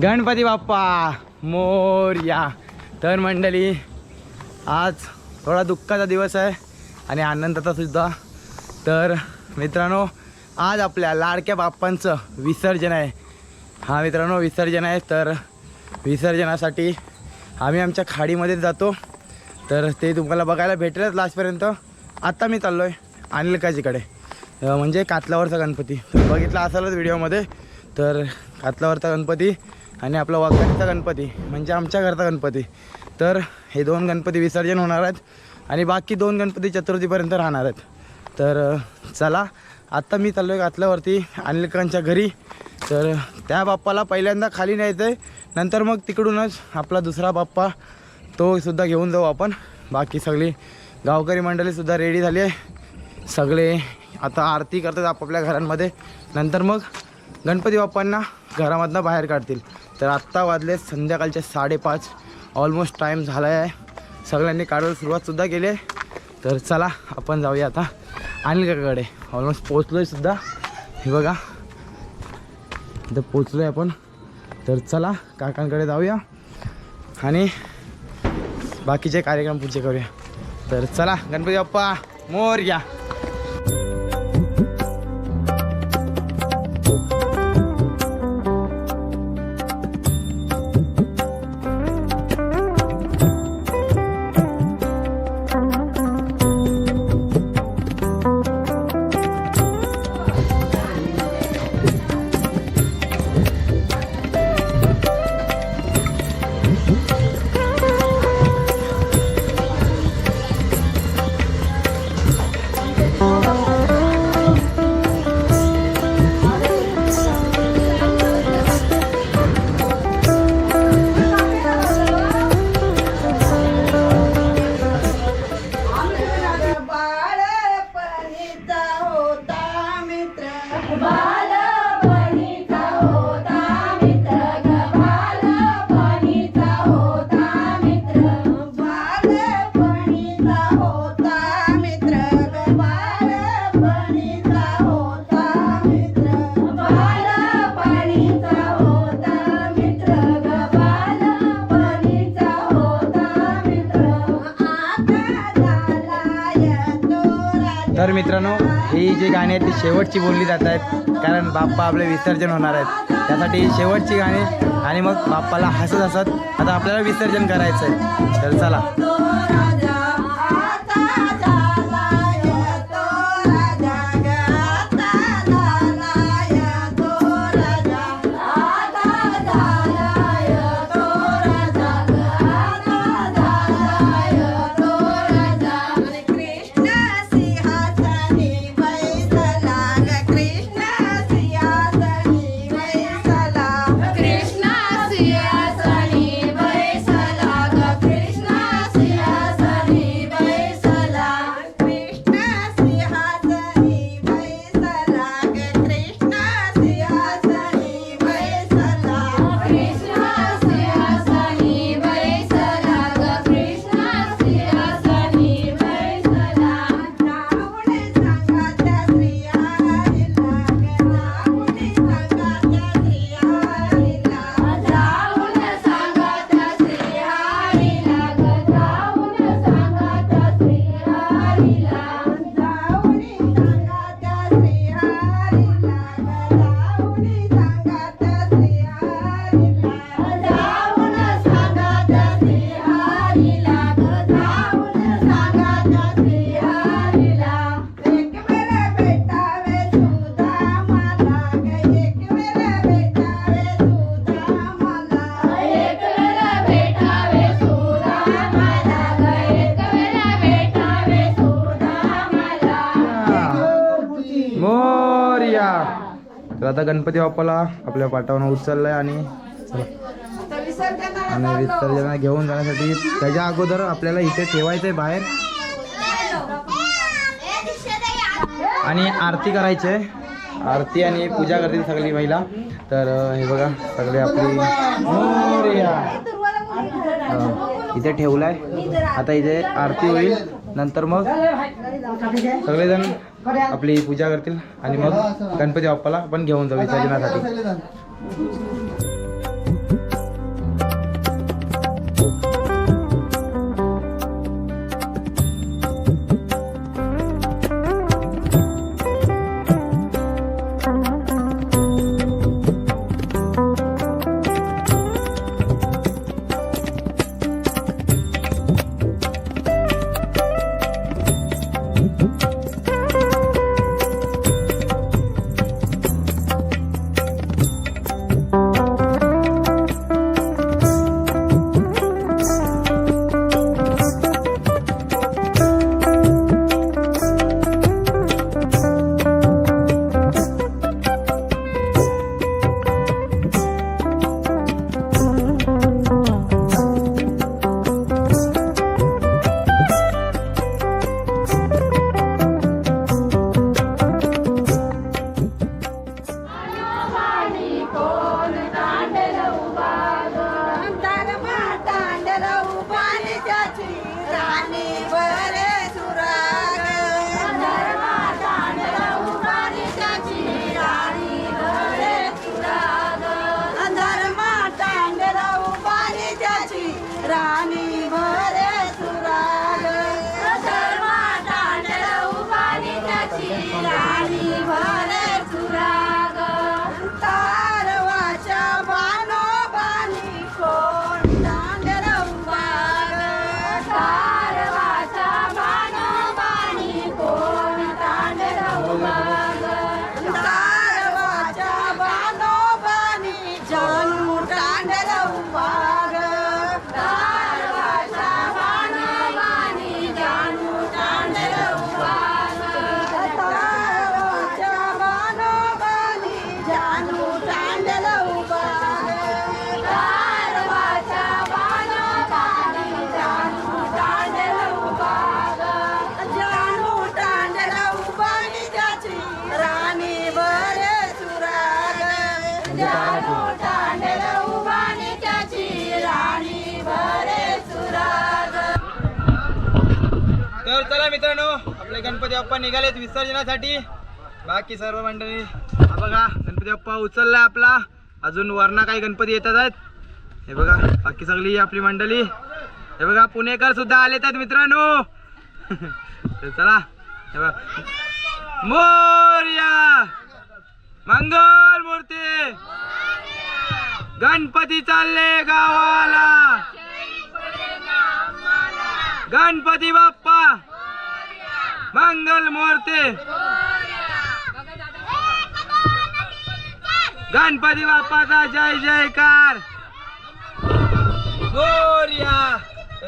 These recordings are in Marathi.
गणपती बाप्पा मोर्या. तर मंडळी आज थोडा दुःखाचा दिवस आहे आणि आनंदाचा सुद्धा. तर मित्रांनो आज आपल्या लाडक्या बाप्पांचं विसर्जन आहे. हा मित्रांनो विसर्जन आहे. तर विसर्जनासाठी आम्ही आमच्या खाडीमध्ये जातो. तर ते तुम्हाला बघायला भेटेलच लास्टपर्यंत. आत्ता मी चाललो आहे अनिल काजीकडे म्हणजे कातलावरचा गणपती. बघितला असालच व्हिडिओमध्ये. तर कातलावरचा गणपती. आणि आपला वाघारीचा गणपती म्हणजे आमच्या घरचा गणपती. तर हे दोन गणपती विसर्जन होणार आहेत आणि बाकी दोन गणपती चतुर्थीपर्यंत राहणार आहेत. तर चला आत्ता मी चाललो आहे आतल्यावरती अनिलकांच्या घरी. तर त्या बाप्पाला पहिल्यांदा खाली न्यायचं आहे नंतर मग तिकडूनच आपला दुसरा बाप्पा तो सुद्धा घेऊन जाऊ आपण. बाकी सगळी गावकरी मंडळीसुद्धा रेडी झाली आहे. सगळे आता आरती करतात आपापल्या घरांमध्ये. नंतर मग गणपती बाप्पांना घरामधनं बाहेर काढतील. तर आत्ता वाजले संध्याकाळचे साडेपाच. ऑलमोस्ट टाईम झाला आहे सगळ्यांनी काढायला सुरुवातसुद्धा केली आहे. तर चला आपण जाऊया आता. अनिल काकाकडे ऑलमोस्ट पोचलो आहे सुद्धा. हे बघा. इथं पोचलो आहे आपण. तर चला काकांकडे जाऊया. आणि बाकीचे कार्यक्रम पुढचे करूया. तर चला गणपती बाप्पा मोर या मित्रांनो ही जी गाणी आहेत ती शेवटची बोलली जात आहेत. कारण बाप्पा आपले विसर्जन होणार आहेत. त्यासाठी शेवटची गाणी आणि मग बाप्पाला हसत हसत आता आपल्याला विसर्जन करायचं आहे तर चला. आता गणपती बाप्पाला आपल्या पाठावर उचललाय आणि आणि विसर्जना घेऊन जाण्यासाठी त्याच्या अगोदर आपल्याला इथे ठेवायचं आहे बाहेर. आणि आरती करायची आहे आरती आणि पूजा करतील सगळी महिला. तर हे बघा सगळे आपली इथे ठेवलाय. आता इथे आरती होईल. नंतर मग सगळेजण आपली पूजा करतील आणि मग गणपती बाप्पाला आपण घेऊन जाऊ विसर्जनासाठी गणपती बाप्पा निघालेत विसर्जनासाठी. बाकी सर्व मंडळी हा बघा गणपती बाप्पा उचलला आपला. अजून वरना काही गणपती येतात आहेत. हे बघा बाकी सगळी आपली मंडळी. हे बघा पुणेकर सुद्धा आले आहेत मित्रांनो. चला हे बघा. मोर्या! मंगल मूर्ती! गणपती चालले गावाला. गणपती बाप्पा मंगल मूर्ती. गणपती बाप्पाचा जय जयकार.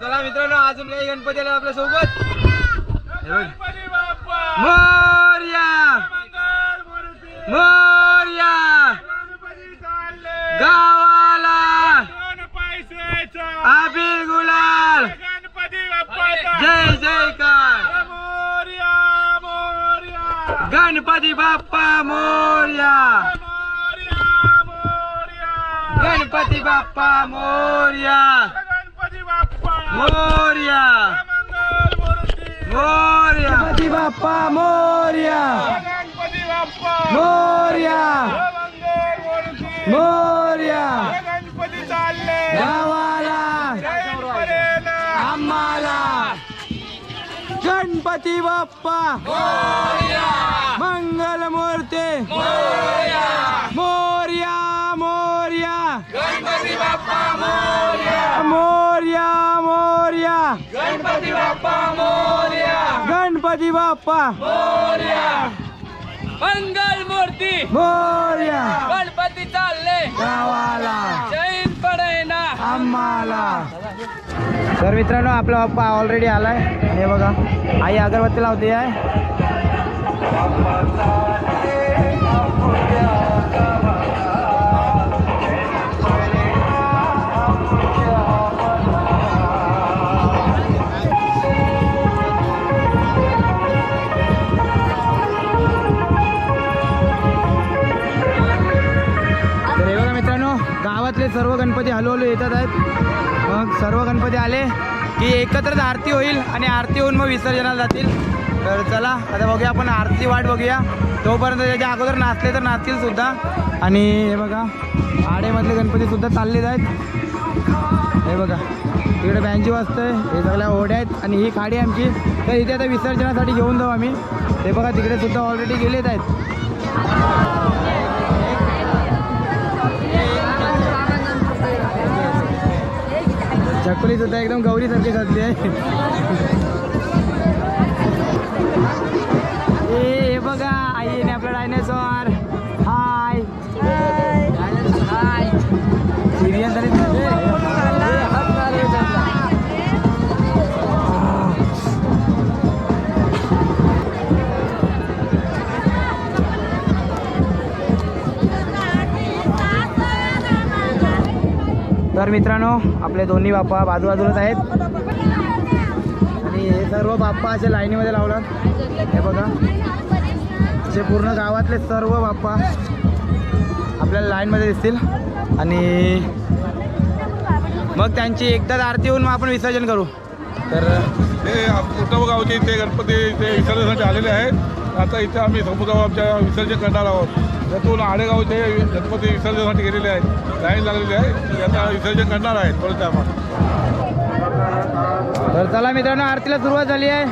चला मित्रांनो अजून काही गणपती आले आपल्यासोबत. मोरया. मोरया. गणपती बाप्पा मोर्या. मोर्या. मोर्या. गणपती बाप्पा मोर्या. मोर्या. मोर्या. गणपती चालले. गावाला. आम्हाला. गणपती बाप्पा. मंगल मूर्ती मोर्या. मोर्या मोर्या. गणपती बाप्पा मोर्या. गणपती बाप्पा. मंगल मूर्ती. मोर्या. गणपती चालले. गावाला. जैन पडेना. आम्हाला. तर मित्रांनो आपला बाप्पा ऑलरेडी आलाय. हे बघा. आई अगरबत्ती लावते आहे गणपती हळूहळू येतात आहेत. मग सर्व गणपती आले की एकत्रच आरती होईल आणि आरती होऊन मग विसर्जनाला जातील. तर चला आता बघूया आपण आरती वाट बघूया. तोपर्यंत त्याच्या अगोदर नाचले तर नाचतील सुद्धा. आणि हे बघा आडेमधले गणपतीसुद्धा चाललेच चाललेत आहेत. हे बघा तिकडे बँजी वाजतंय हे सगळ्या ओढ्या आहेत आणि ही खाडी आमची. तर इथे आता विसर्जनासाठी घेऊन जाऊ आम्ही. ते बघा तिकडे सुद्धा ऑलरेडी गेलेत आहेत. चकुली सुद्धा एकदम गौरी सारखी सजली आहे. ए हे बघा आई येणे आपला डायनेसॉर हाय हाय सिरियस झाली तर मित्रांनो आपले दोन्ही बाप्पा बाजूबाजूलाच आहेत. आणि हे सर्व बाप्पा असे लाईनीमध्ये लावतात हे बघा. असे पूर्ण गावातले सर्व बाप्पा आपल्याला लाईनमध्ये दिसतील. आणि मग त्यांची एकदाच आरती होऊन मग आपण विसर्जन करू. तर ते उद्धव गावचे इथे गणपती इथे विसर्जनासाठी आलेले आहेत. आता इथे आम्ही समुद्रावर आमच्या विसर्जन करणार आहोत. त्यातून आडेगावचे गणपती विसर्जनासाठी गेलेले आहेत. लाईन लागलेली आहे. ते आता विसर्जन करणार आहेत परत आपण. तर चला मित्रांनो आरतीला सुरुवात झाली आहे.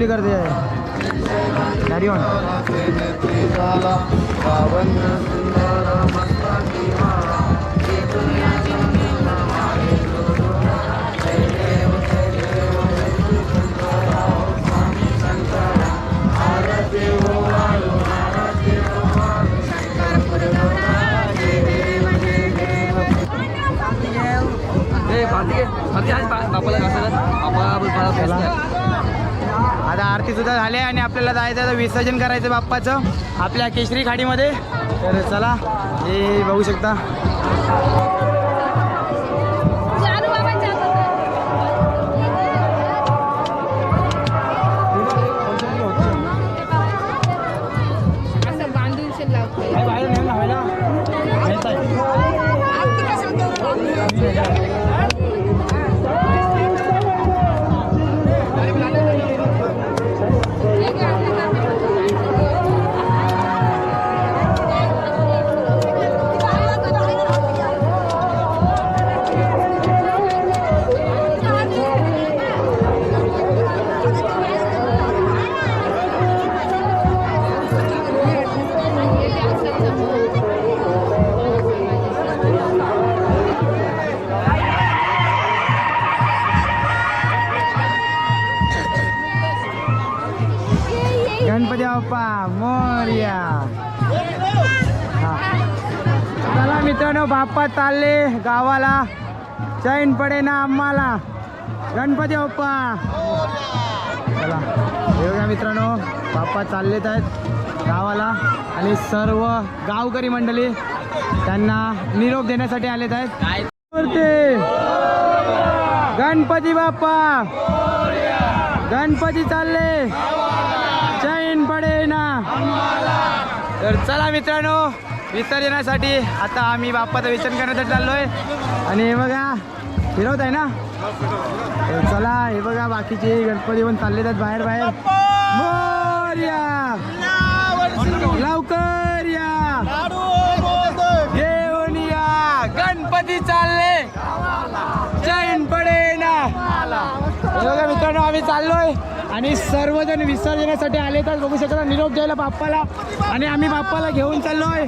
गणपतीची पूजा छकुली करते आहे कॅरी ऑन बापाला आता आरती सुद्धा झाली आणि आपल्याला जायचं आहे विसर्जन करायचं बाप्पाचं आपल्या केशरी खाडीमध्ये. तर चला हे बघू शकता. मित्रांनो बाप्पा चालले गावाला. चैन पडे ना आम्हाला. गणपती बाप्पा. चला हे मित्रांनो. बाप्पा चाललेत आहेत गावाला. आणि सर्व गावकरी मंडळी त्यांना निरोप देण्यासाठी आलेत आहेत. गणपती बाप्पा. गणपती चालले. चैन पडे ना. तर चला मित्रांनो विसर्जनासाठी आता आम्ही बाप्पाचं विसर्जन करण्यासाठी आहे आणि हे बघा फिरवत आहे ना चला हे बघा बाकीचे गणपती पण चालले आहेत बाहेर बाहेर. मोरया लवकर या! घेऊन या! गणपती चालले! चैन पडे ना हे बघा मित्रांनो आम्ही चाललोय. आणि सर्वजण विसर्जनासाठी आले तर बघू शकता निरोप द्यायला बाप्पाला. आणि आम्ही बाप्पाला घेऊन चाललोय.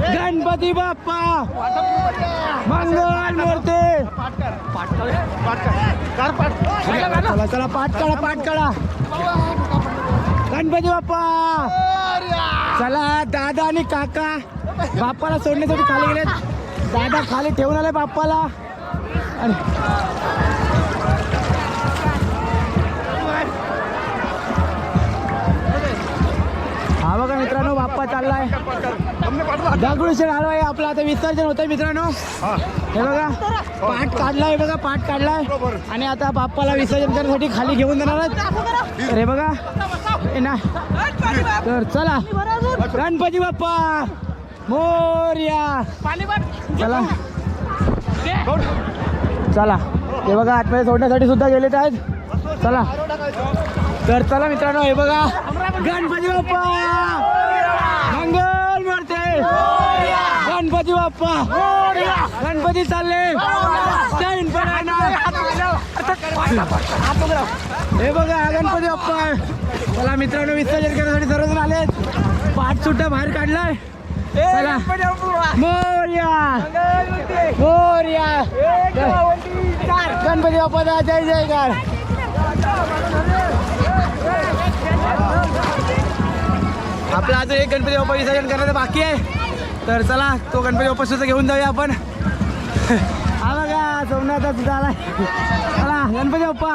गणपती बाप्पा! मंगळ मूर्ती! चला चला पाठ काढा पाठ काढा. गणपती बाप्पा! चला दादा आणि काका बाप्पाला सोडण्यासाठी खाली गेले दादा खाली ठेवून आले बाप्पाला. बघा मित्रांनो बाप्पा चाललाय. दगडूशेठ आलो आहे आता विसर्जन होतंय मित्रांनो. हे बघा पाठ काढलाय बघा पाठ काढलाय. आणि आता बाप्पाला विसर्जन करण्यासाठी खाली घेऊन जाणार अरे बघा ना. तर चला गणपती बाप्पा मोर्या. चला. चला. हे बघा आतमध्ये सोडण्यासाठी सुद्धा गेलेत आहेत. चला. तर चला मित्रांनो हे बघा. गणपती बाप्पा! मंगल मारते! गणपती बाप्पा! गणपती चालले! जैन हे बघा गणपती बाप्पा मला मित्रांनो विसर्जन करण्यासाठी सर्वजण आलेत. पाठ सुट्टा बाहेर काढलाय. चला. मोर्या! मोर्या! गणपती बाप्पा जय जयकार आपला अजून एक गणपती बाप्पा विसर्जन करायचं बाकी आहे. तर चला तो गणपती बाप्पा सुद्धा घेऊन जाऊया आपण. आला का सोमनाथ सुद्धा आलाय चला गणपती बाप्पा.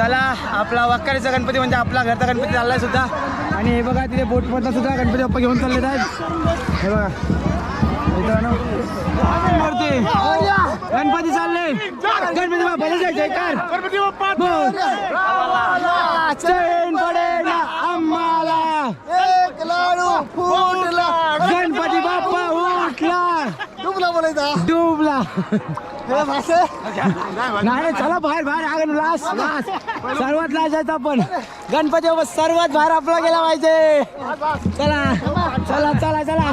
चला आपला वाकारीचा गणपती म्हणजे आपला घरचा गणपती चाललाय सुद्धा. आणि हे बघा तिथे बोटमधला सुद्धा गणपती बाप्पा घेऊन चाललेत आहेत. हे बघा. मित्रांनो गणपती. चालले. गणपती बाप्पा जयकार. चैन पडेल आम्हाला. गणपती बाप्पा डुबला. बोलायचा डुबला भाषे नाही नाही, चला बाहेर बाहेर आगे लास लास. सर्वात लास जायचं आपण गणपती बाप्पा सर्वात बाहेर आपला गेला पाहिजे. चला चला चला चला.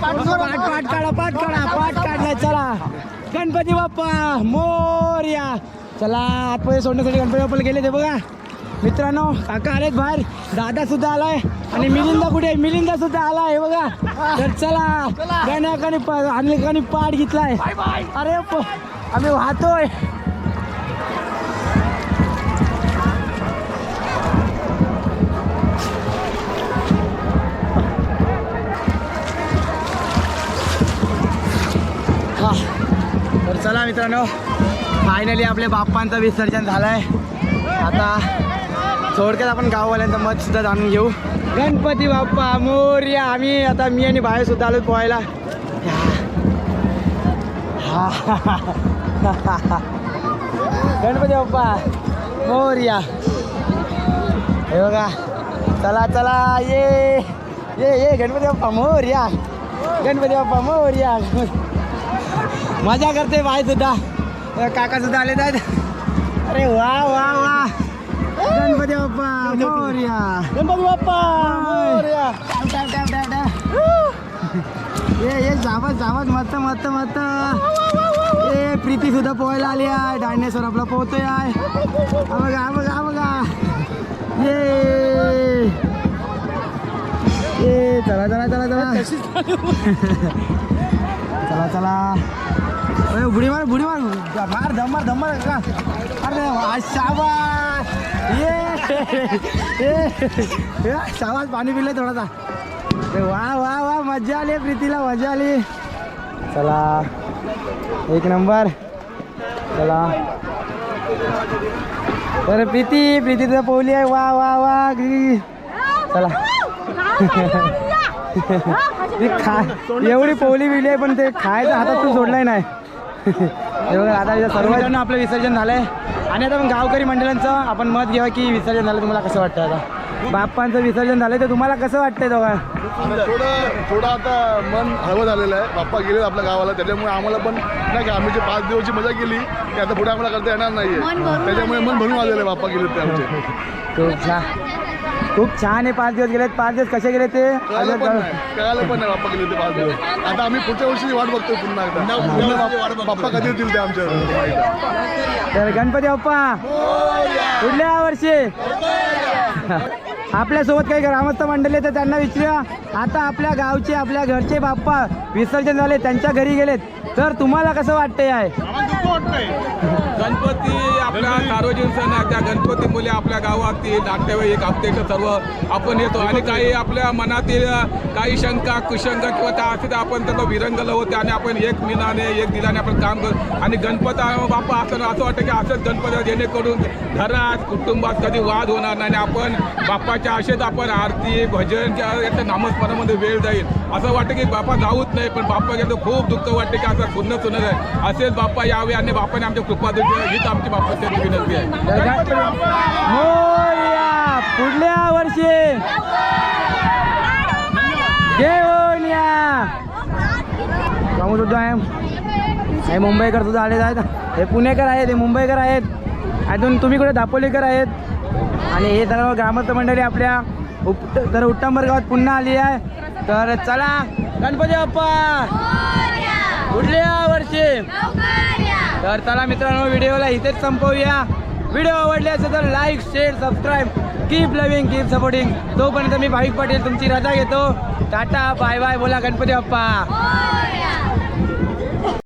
पाठ पाठ काढा पाठ काढा पाठ काढलाय चला. गणपती बाप्पा मोर्या. चला आतमध्ये सोडण्यासाठी गणपती बाप्पाला गेले ते बघा. मित्रांनो काका आलेत बाहेर. दादा सुद्धा आलाय. आणि मिलिंदा कुठे? मिलिंदा सुद्धा आलाय हे बघा. तर चला गण्याकाने अनेकाने पाठ घेतलाय. अरे आम्ही वाहतोय. हा. तर चला मित्रांनो फायनली आपल्या बाप्पांचं विसर्जन झालंय. आता थोडक्यात आपण गाववाल्यांचं मत सुद्धा जाणून घेऊ. गणपती बाप्पा मोर्या आम्ही आता मी आणि बाहेर सुद्धा आलो पोहायला. हा. गणपती बाप्पा मोर्या. हे बघा. चला चला ये. ये ये गणपती बाप्पा मोर्या. गणपती बाप्पा मोर्या. मजा करते बाय सुद्धा. काका सुद्धा आले आहेत. अरे वा वा वा. गणपती बाप्पा मोर्या. गणपती बाप्पा मोर्या. ये ये जावत जावत मस्त मस्त मस्त. ए प्रीती सुद्धा पोहायला आली आहे. डायनेसवर आपला पोहतोय आहे. हा बघा हा बघा हा बघा. ये ये चला चला चला चला. चला चला. अरे बुडी मार बुडी मार. मार धमार धमार का अरे शाबास. ये ये पाणी पिलं थोडासा. वा वा वा मजा आली प्रीतीला मजा आली. चला एक नंबर. चला. तर प्रीती प्रीती तर पोहली आहे. वा वा वा चला. ती खा एवढी पोहली बिली आहे पण ते खायचं हातात तू सोडलाय नाही. आता सर्वांना आपलं विसर्जन झालंय. आणि आता मग गावकरी मंडळांचं आपण मत घ्या की विसर्जन झालं तुम्हाला कसं वाटतं आता? बाप्पांचं विसर्जन झालंय तर तुम्हाला कसं वाटतंय दोघा? थोडं थोडं आता मन हळवं झालेलं आहे. बाप्पा गेले आपल्या गावाला त्याच्यामुळे आम्हाला पण नाही का आम्ही जे पाच दिवसाची मजा केली ती आता पुढे आम्हाला करता येणार नाहीये. त्याच्यामुळे मन भरून आलेलं आहे बाप्पा गेले ते आमचे. खूप छान आहे पाच दिवस गेलेत. पाच दिवस कसे गेले ते? कळालं पण नाही. कळालं पण नाही बाप्पा गेले ते पाच दिवस. आता आम्ही पुढच्या वर्षी वाट बघतोय पुन्हा एकदा. पुन्हा बाप्पा- बाप्पा कधी येतील ते आमच्या तर गणपती बाप्पा पुढल्या वर्षी. आपल्यासोबत काही ग्रामस्थ मंडळी तर त्यांना विचारूया. आता आपल्या गावचे आपल्या घरचे बाप्पा विसर्जन झाले त्यांच्या घरी गेलेत. तर तुम्हाला कसं वाटतंय आहे? गणपती आपला सार्वजनिक सण आहे. त्या गणपती मुले आपल्या गावातील नातेवाईक आपतेचं सर्व आपण येतो. आणि काही आपल्या मनातील काही शंका कुशंका किंवा त्या असते तर आपण त्याला विरंगल होते आणि आपण एक मिनाने एक दिलाने आपण काम करतो आणि गणपती बाप्पा असं असं वाटतं की असंच गणपती जेणेकरून घरात कुटुंबात कधी वाद होणार नाही. आणि आपण बाप्पाच्या आशेत आपण आरती भजन किंवा याच्या नामस्मरणामध्ये वेळ जाईल. असं वाटतं की बाप्पा जाऊच नाही पण बाप्पा गेलं खूप दुःख वाटते की असं सुन्न सुनत आहे असेच बाप्पा यावे आणि बाप्पाने आमच्या कृपा दिली. हीच आमची बाप्पाची विनंती आहे. पुढल्या वर्षी. घेऊन या. सुद्धा आहे हे मुंबईकर सुद्धा आलेत आहेत. हे पुणेकर आहेत हे मुंबईकर आहेत. अजून तुम्ही कुठे दापोलीकर आहेत. आणि हे सर्व ग्रामस्थ मंडळी आपल्या उप तर उत्तंबर गावात पुन्हा आली आहे. तर चला गणपती बाप्पा. पुढल्या वर्षी. तर चला मित्रांनो व्हिडिओला इथेच संपवूया. व्हिडिओ आवडले असेल तर like share subscribe keep loving keep supporting तोपर्यंत मी भाविक पाटील तुमची रजा घेतो. टाटा बाय बाय बोला गणपती बाप्पा.